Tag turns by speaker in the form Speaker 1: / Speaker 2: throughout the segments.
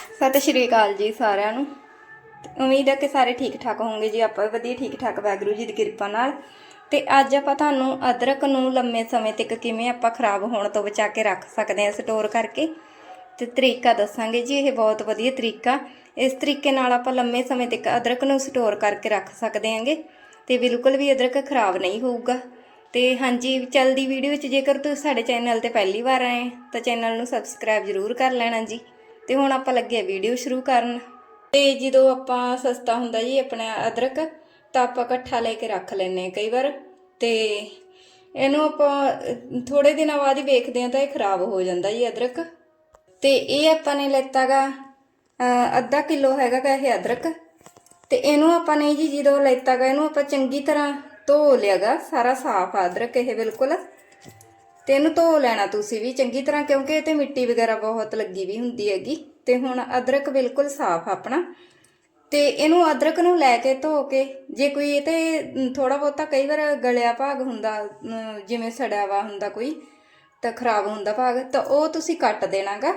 Speaker 1: ਸਤਿ ਸ਼੍ਰੀ ਅਕਾਲ ਜੀ ਸਾਰਿਆਂ ਨੂੰ। ਉਮੀਦ ਹੈ ਕਿ ਸਾਰੇ ਠੀਕ ਠਾਕ ਹੋਵੋਗੇ ਜੀ। ਆਪਾਂ ਵੀ ਵਧੀਆ ਠੀਕ ਠਾਕ, ਵਾਹਿਗੁਰੂ ਜੀ ਦੀ ਕਿਰਪਾ ਨਾਲ। ਤੇ ਅੱਜ ਆਪਾਂ ਤੁਹਾਨੂੰ ਅਦਰਕ ਨੂੰ ਲੰਮੇ ਸਮੇਂ ਤੱਕ ਕਿਵੇਂ ਆਪਾਂ ਖਰਾਬ ਹੋਣ ਤੋਂ ਬਚਾ ਕੇ ਰੱਖ ਸਕਦੇ ਹਾਂ ਸਟੋਰ ਕਰਕੇ। ਤੇ ਤਰੀਕਾ ਦੱਸਾਂਗੇ ਜੀ। ਇਹ ਬਹੁਤ ਵਧੀਆ ਤਰੀਕਾ। ਇਸ ਤਰੀਕੇ ਨਾਲ ਆਪਾਂ ਲੰਮੇ ਸਮੇਂ ਤੱਕ ਅਦਰਕ ਨੂੰ ਸਟੋਰ ਕਰਕੇ ਰੱਖ ਸਕਦੇ ਹਾਂਗੇ। ਤੇ ਬਿਲਕੁਲ ਵੀ ਅਦਰਕ ਖਰਾਬ ਨਹੀਂ ਹੋਊਗਾ। ਤੇ ਹਾਂਜੀ, ਚੱਲਦੀ ਵੀਡੀਓ ਵਿੱਚ ਜੇਕਰ ਤੁਸੀਂ ਸਾਡੇ ਚੈਨਲ ਤੇ ਪਹਿਲੀ ਵਾਰ ਆਏ, ਤਾਂ ਚੈਨਲ ਨੂੰ ਸਬਸਕ੍ਰਾਈਬ ਜ਼ਰੂਰ ਕਰ ਲੈਣਾ ਜੀ। ਤੇ ਹੁਣ ਆਪਾਂ ਲੱਗੇ ਵੀਡੀਓ ਸ਼ੁਰੂ ਕਰਨ। ਤੇ ਜਦੋਂ ਆਪਾਂ ਸਸਤਾ ਹੁੰਦਾ ਜੀ ਆਪਣਾ ਅਦਰਕ, ਤਾਂ ਆਪਾਂ ਇਕੱਠਾ ਲੈ ਕੇ ਰੱਖ ਲੈਨੇ ਆ ਕਈ ਵਾਰ। ਤੇ ਇਹਨੂੰ ਆਪਾਂ ਥੋੜੇ ਦਿਨਾਂ ਬਾਅਦ ਹੀ ਵੇਖਦੇ ਆ ਤਾਂ ਇਹ ਖਰਾਬ ਹੋ ਜਾਂਦਾ ਜੀ ਅਦਰਕ। ਤੇ ਇਹ ਆਪਾਂ ਨੇ ਲੈਤਾਗਾ ਅੱਧਾ ਕਿਲੋ ਹੈਗਾ ਗਾ ਇਹ ਅਦਰਕ। ਤੇ ਇਹਨੂੰ ਆਪਾਂ ਨੇ ਜੀ ਜਦੋਂ ਲੈਤਾਗਾ, ਇਹਨੂੰ ਆਪਾਂ ਚੰਗੀ ਤਰ੍ਹਾਂ ਧੋ ਲਿਆਗਾ, ਸਾਰਾ ਸਾਫ਼ ਅਦਰਕ ਇਹ ਬਿਲਕੁਲ। ਤੇ ਇਹਨੂੰ ਧੋ ਲੈਣਾ ਤੁਸੀਂ ਵੀ, ਚੰਗੀ ਤਰ੍ਹਾਂ, ਕਿਉਂਕਿ ਇਹ ਤੇ ਮਿੱਟੀ ਵਗੈਰਾ ਬਹੁਤ ਲੱਗੀ ਵੀ ਹੁੰਦੀ ਹੈਗੀ। ਤੇ ਹੁਣ ਅਦਰਕ ਬਿਲਕੁਲ ਸਾਫ਼ ਆਪਣਾ। ਤੇ ਇਹਨੂੰ ਅਦਰਕ ਨੂੰ ਲੈ ਕੇ ਧੋ ਕੇ, ਜੇ ਕੋਈ ਇਹ ਤੇ ਥੋੜਾ ਬਹੁਤਾ ਕਈ ਵਾਰ ਗਲਿਆ ਭਾਗ ਹੁੰਦਾ ਜਿਵੇਂ ਸੜਿਆ ਵਾ ਹੁੰਦਾ ਕੋਈ, ਤਾਂ ਖਰਾਬ ਹੁੰਦਾ ਭਾਗ, ਤਾਂ ਉਹ ਤੁਸੀਂ ਕੱਟ ਦੇਣਾਗਾ।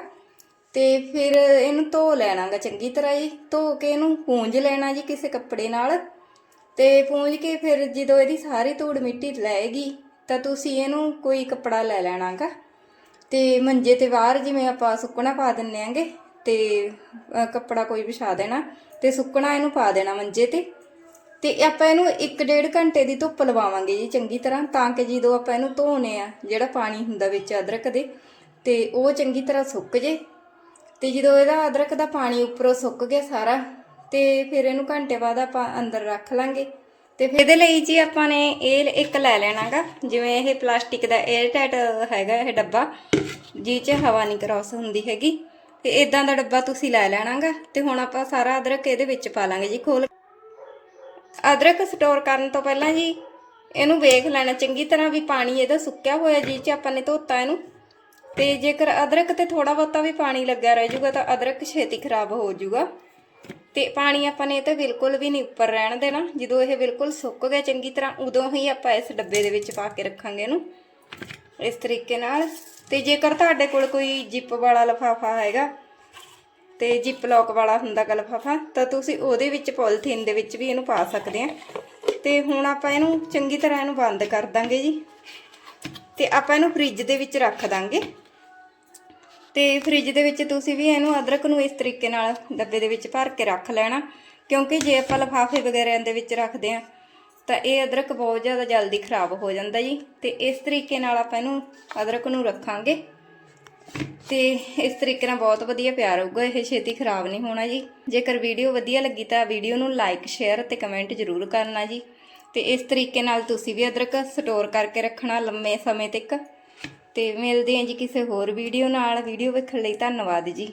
Speaker 1: ਤੇ ਫਿਰ ਇਹਨੂੰ ਧੋ ਲੈਣਾਗਾ ਚੰਗੀ ਤਰ੍ਹਾਂ ਜੀ। ਧੋ ਕੇ ਇਹਨੂੰ ਪੂੰਝ ਲੈਣਾ ਜੀ ਕਿਸੇ ਕੱਪੜੇ ਨਾਲ। ਤੇ ਪੂੰਝ ਕੇ ਫਿਰ ਜਦੋਂ ਇਹਦੀ ਸਾਰੀ ਧੂੜ ਮਿੱਟੀ ਲੈਗੀ ਤਾਂ ਤੁਸੀਂ ਇਹਨੂੰ ਕੋਈ ਕੱਪੜਾ ਲੈ ਲੈਣਾਗਾ। ਤੇ ਮੰਜੇ ਤੇ ਬਾਹਰ ਜਿਵੇਂ ਆਪਾਂ ਸੁੱਕਣਾ ਪਾ ਦਿੰਨੇ ਆਂਗੇ ਤੇ ਕੱਪੜਾ ਕੋਈ ਵਿਛਾ ਦੇਣਾ, ਤੇ ਸੁੱਕਣਾ ਇਹਨੂੰ ਪਾ ਦੇਣਾ ਮੰਜੇ ਤੇ। ਤੇ ਆਪਾਂ ਇਹਨੂੰ 1.5 ਘੰਟੇ ਦੀ ਧੁੱਪ ਲਵਾਵਾਂਗੇ ਜੀ ਚੰਗੀ ਤਰ੍ਹਾਂ, ਤਾਂ ਕਿ ਜਦੋਂ ਆਪਾਂ ਇਹਨੂੰ ਧੋਨੇ ਆ, ਜਿਹੜਾ ਪਾਣੀ ਹੁੰਦਾ ਵਿੱਚ ਅਦਰਕ ਦੇ, ਤੇ ਉਹ ਚੰਗੀ ਤਰ੍ਹਾਂ ਸੁੱਕ ਜੇ। ਤੇ ਜਦੋਂ ਇਹਦਾ ਅਦਰਕ ਦਾ ਪਾਣੀ ਉੱਪਰੋਂ ਸੁੱਕ ਗਿਆ ਸਾਰਾ, ਤੇ ਫਿਰ ਇਹਨੂੰ ਘੰਟੇ ਬਾਅਦ ਆਪਾਂ ਅੰਦਰ ਰੱਖ ਲਾਂਗੇ। ਤੇ ਫਿਰ ਇਹਦੇ ਲਈ ਜੀ ਆਪਾਂ ਨੇ ਇਹ ਇੱਕ ਲੈ ਲੈਣਾਗਾ, ਜਿਵੇਂ ਇਹ ਪਲਾਸਟਿਕ ਦਾ 에ਅਰ ਟਾਈਟ ਹੈਗਾ, ਇਹ ਡੱਬਾ ਜਿਹ 'ਚ ਹਵਾ ਨਹੀਂ ਕ੍ਰਾਸ ਹੁੰਦੀ ਹੈਗੀ। ਤੇ ਇਦਾਂ ਦਾ ਡੱਬਾ ਤੁਸੀਂ ਲੈ ਲੈਣਾਗਾ, ਤੇ ਹੁਣ ਆਪਾਂ ਸਾਰਾ ਅਦਰਕ ਇਹਦੇ ਵਿੱਚ ਪਾ ਲਾਂਗੇ ਜੀ, ਖੋਲ ਅਦਰਕ ਸਟੋਰ ਕਰਨ ਤੋਂ ਪਹਿਲਾਂ ਜੀ, ਇਹਨੂੰ ਵੇਖ ਲੈਣਾ, ਚੰਗੀ ਤਰ੍ਹਾਂ ਵੀ ਪਾਣੀ ਇਹਦਾ ਸੁੱਕਿਆ ਹੋਇਆ ਜੀ ਚ ਆਪਾਂ ਨੇ ਧੋਤਾ ਇਹਨੂੰ। ਤੇ ਜੇਕਰ ਅਦਰਕ ਤੇ ਥੋੜਾ ਬਹੁਤਾ ਵੀ ਪਾਣੀ ਲੱਗਿਆ ਰਹਿ ਜਾਊਗਾ, ਤਾਂ ਅਦਰਕ ਛੇਤੀ ਖਰਾਬ ਹੋ ਜਾਊਗਾ। ਤੇ ਪਾਣੀ ਆਪਾਂ ਨੇ ਇਹ ਤੇ ਬਿਲਕੁਲ ਵੀ ਨਹੀਂ ਉੱਪਰ ਰਹਿਣ ਦੇਣਾ। ਜਦੋਂ ਇਹ ਬਿਲਕੁਲ ਸੁੱਕ ਗਿਆ ਚੰਗੀ ਤਰ੍ਹਾਂ, ਉਦੋਂ ਹੀ ਆਪਾਂ ਇਸ ਡੱਬੇ ਦੇ ਵਿੱਚ ਪਾ ਕੇ ਰੱਖਾਂਗੇ ਇਹਨੂੰ। ਇਸ ਤਰੀਕੇ ਨਾਲ। ਤੇ ਜੇਕਰ ਤੁਹਾਡੇ ਕੋਲ ਕੋਈ ਜਿਪ ਵਾਲਾ ਲਫਾਫਾ ਹੈਗਾ, ਤੇ ਜਿਪ ਲੌਕ ਵਾਲਾ ਹੁੰਦਾ ਗਾ ਲਿਫਾਫਾ, ਤਾਂ ਤੁਸੀਂ ਉਹਦੇ ਵਿੱਚ ਪੋਲੀਥੀਨ ਦੇ ਵਿੱਚ ਵੀ ਇਹਨੂੰ ਪਾ ਸਕਦੇ ਆ। ਤੇ ਹੁਣ ਆਪਾਂ ਇਹਨੂੰ ਚੰਗੀ ਤਰ੍ਹਾਂ ਇਹਨੂੰ ਬੰਦ ਕਰ ਦਾਂਗੇ ਜੀ। ਤੇ ਆਪਾਂ ਇਹਨੂੰ ਫ੍ਰਿਜ ਦੇ ਵਿੱਚ ਰੱਖ ਦਾਂਗੇ। ਤੇ ਫ੍ਰਿਜ ਦੇ ਵਿੱਚ ਤੁਸੀਂ ਵੀ ਇਹਨੂੰ ਅਦਰਕ ਨੂੰ ਇਸ ਤਰੀਕੇ ਨਾਲ ਡੱਬੇ ਦੇ ਵਿੱਚ ਭਰ ਕੇ ਰੱਖ ਲੈਣਾ, ਕਿਉਂਕਿ ਜੇ ਆਪਾਂ ਲਿਫਾਫੇ ਵਗੈਰਾ ਦੇ ਵਿੱਚ ਰੱਖਦੇ ਆ ਤਾਂ ਇਹ ਅਦਰਕ ਬਹੁਤ ਜ਼ਿਆਦਾ ਜਲਦੀ ਖਰਾਬ ਹੋ ਜਾਂਦਾ ਜੀ। ਤੇ ਇਸ ਤਰੀਕੇ ਨਾਲ ਆਪਾਂ ਇਹਨੂੰ ਅਦਰਕ ਨੂੰ ਰੱਖਾਂਗੇ। ਤੇ ਇਸ ਤਰੀਕੇ ਨਾਲ ਬਹੁਤ ਵਧੀਆ ਪਿਆਰ ਹੋਊਗਾ, ਇਹ ਛੇਤੀ ਖਰਾਬ ਨਹੀਂ ਹੋਣਾ ਜੀ। ਜੇਕਰ ਵੀਡੀਓ ਵਧੀਆ ਲੱਗੀ ਤਾਂ ਵੀਡੀਓ ਨੂੰ ਲਾਈਕ ਸ਼ੇਅਰ ਤੇ ਕਮੈਂਟ ਜ਼ਰੂਰ ਕਰਨਾ ਜੀ। ਤੇ ਇਸ ਤਰੀਕੇ ਨਾਲ ਤੁਸੀਂ ਵੀ ਅਦਰਕ ਸਟੋਰ ਕਰਕੇ ਰੱਖਣਾ ਲੰਮੇ ਸਮੇਂ ਤੱਕ। ਤੇ ਮਿਲਦੇ ਹਾਂ ਜੀ ਕਿਸੇ ਹੋਰ ਵੀਡੀਓ ਨਾਲ। ਵੀਡੀਓ ਵੇਖਣ ਲਈ ਧੰਨਵਾਦ ਜੀ।